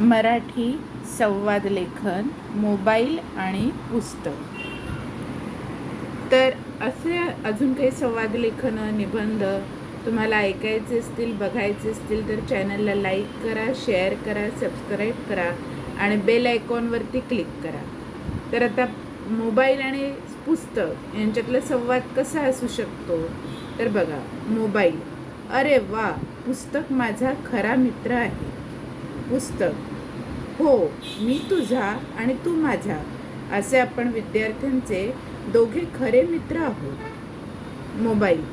मराठी संवाद लेखन मोबाईल आणि पुस्तक. तर असे अजून काही संवाद लेखन निबंध तुम्हाला ऐकायचे असतील बघायचे असतील तर चॅनलला लाईक करा शेअर करा सबस्क्राईब करा आणि बेल आयकॉनवरती क्लिक करा. तर आता मोबाईल आणि पुस्तक यांच्यातला संवाद कसा असू शकतो? तर बघा मोबाईल. अरे वा पुस्तक माझा खरा मित्र आहे. पुस्तक. हो मी तुझा आणि तू माझा असे आपण विद्यार्थ्यांचे दोघे खरे मित्र आहोत. मोबाईल.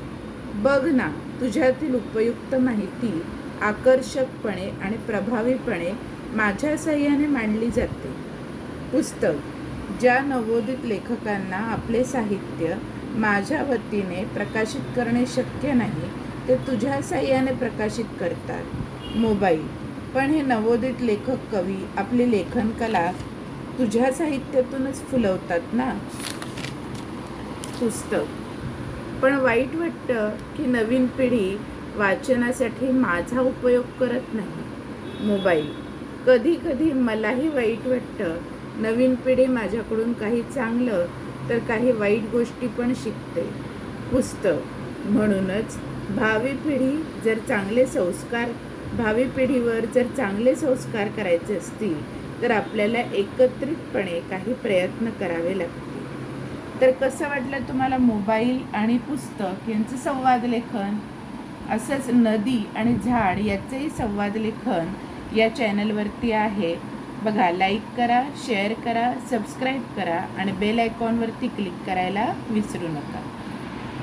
बघ ना तुझ्यातील उपयुक्त माहिती आकर्षकपणे आणि प्रभावीपणे माझ्या सहाय्याने मांडली जाते. पुस्तक. ज्या नवोदित लेखकांना आपले साहित्य माझ्या वतीने प्रकाशित करणे शक्य नाही ते तुझ्या साह्याने प्रकाशित करतात. मोबाईल. पण हे नवोदित लेखक कवी आपली लेखन कला तुझ्या साहित्यातूनच फुलवतात ना? पुस्तक पण वाईट वाटतं की नवीन पिढी वाचनासाठी माझा उपयोग करत नाही. मोबाईल. कधी कधी मलाही वाईट वाटतं. नवीन पिढी माझ्याकडून काही चांगलं तर काही वाईट गोष्टी पण शिकते. पुस्तक म्हणूनच भावी पिढी जर चांगले संस्कार भावी पिढीवर जर चांगले संस्कार करायचे असतील तर आपल्याला एकत्रितपणे काही प्रयत्न करावे लागतील. तर कसं वाटलं तुम्हाला मोबाईल आणि पुस्तक यांचं संवाद लेखन? असंच नदी आणि झाड याचंही संवाद लेखन या चॅनलवरती आहे. बघा लाईक करा शेअर करा सबस्क्राईब करा आणि बेल आयकॉनवरती क्लिक करायला विसरू नका.